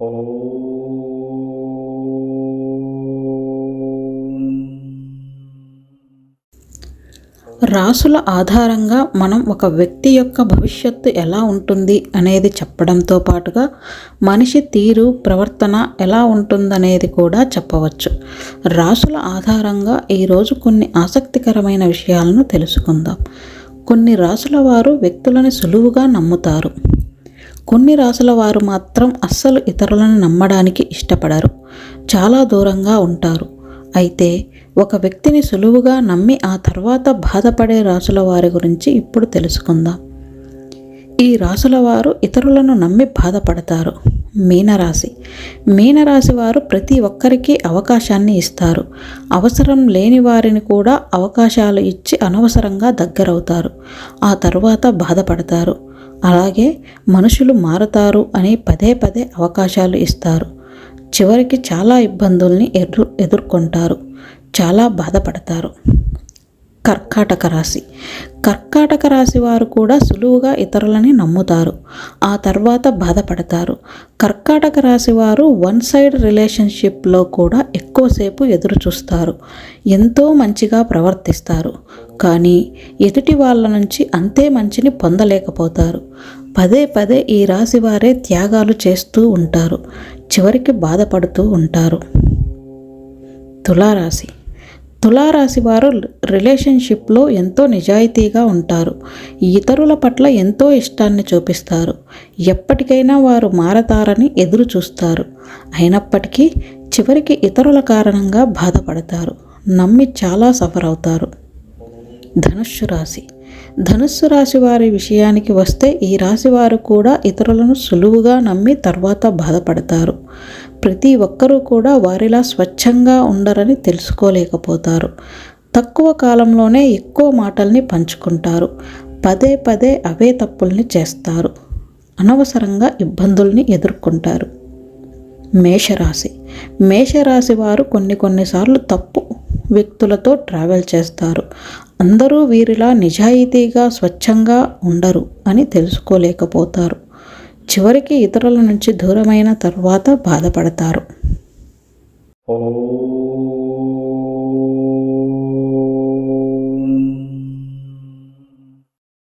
రాసుల ఆధారంగా మనం ఒక వ్యక్తి యొక్క భవిష్యత్తు ఎలా ఉంటుంది అనేది చెప్పడంతో పాటుగా మనిషి తీరు ప్రవర్తన ఎలా ఉంటుందనేది కూడా చెప్పవచ్చు. రాసుల ఆధారంగా ఈరోజు కొన్ని ఆసక్తికరమైన విషయాలను తెలుసుకుందాం. కొన్ని రాసుల వారు వ్యక్తులను సులువుగా నమ్ముతారు. కొన్ని రాసుల వారు మాత్రం అస్సలు ఇతరులను నమ్మడానికి ఇష్టపడరు. చాలా దూరంగా ఉంటారు. అయితే ఒక వ్యక్తిని సులువుగా నమ్మి ఆ తర్వాత బాధపడే రాసుల వారి గురించి ఇప్పుడు తెలుసుకుందాం. ఈ రాసుల వారు ఇతరులను నమ్మి బాధపడతారు. మీనరాశి. మీనరాశి వారు ప్రతి ఒక్కరికి అవకాశాన్ని ఇస్తారు. అవసరం లేని వారిని కూడా అవకాశాలు ఇచ్చి అనవసరంగా దగ్గరవుతారు. ఆ తర్వాత బాధపడతారు. అలాగే మనుషులు మారతారు అని పదే పదే అవకాశాలు ఇస్తారు. చివరికి చాలా ఇబ్బందుల్ని ఎదురు ఎదుర్కొంటారు. చాలా బాధపడతారు. కర్కాటక రాశి. కర్కాటక రాశి వారు కూడా సులువుగా ఇతరులని నమ్ముతారు. ఆ తర్వాత బాధపడతారు. కర్కాటక రాశి వారు వన్ సైడ్ రిలేషన్షిప్లో కూడా ఎక్కువసేపు ఎదురు చూస్తారు. ఎంతో మంచిగా ప్రవర్తిస్తారు. కానీ ఎదుటి వాళ్ళ నుంచి అంతే మంచిని పొందలేకపోతారు. పదే పదే ఈ రాశి వారే త్యాగాలు చేస్తూ ఉంటారు. చివరికి బాధపడుతూ ఉంటారు. తులారాశి. తులారాశి వారు రిలేషన్షిప్లో ఎంతో నిజాయితీగా ఉంటారు. ఇతరుల పట్ల ఎంతో ఇష్టాన్ని చూపిస్తారు. ఎప్పటికైనా వారు మారతారని ఎదురు చూస్తారు అయినప్పటికీ చివరికి ఇతరుల కారణంగా బాధపడతారు. నమ్మి చాలా సఫర్ అవుతారు. ధనుస్సు రాశి. ధనుస్సు రాశి వారి విషయానికి వస్తే ఈ రాశి వారు కూడా ఇతరులను సులువుగా నమ్మి తర్వాత బాధపడతారు. ప్రతి ఒక్కరూ కూడా వారిలా స్వచ్ఛంగా ఉండరని తెలుసుకోలేకపోతారు. తక్కువ కాలంలోనే ఎక్కువ మాటల్ని పంచుకుంటారు. పదే పదే అవే తప్పుల్ని చేస్తారు. అనవసరంగా ఇబ్బందుల్ని ఎదుర్కొంటారు. మేషరాశి. మేషరాశి వారు కొన్ని కొన్నిసార్లు తప్పు వ్యక్తులతో ట్రావెల్ చేస్తారు. అందరూ వీరిలా నిజాయితీగా స్వచ్ఛంగా ఉండరు అని తెలుసుకోలేకపోతారు. చివరికి ఇతరుల నుంచి దూరమైన తర్వాత బాధపడతారు.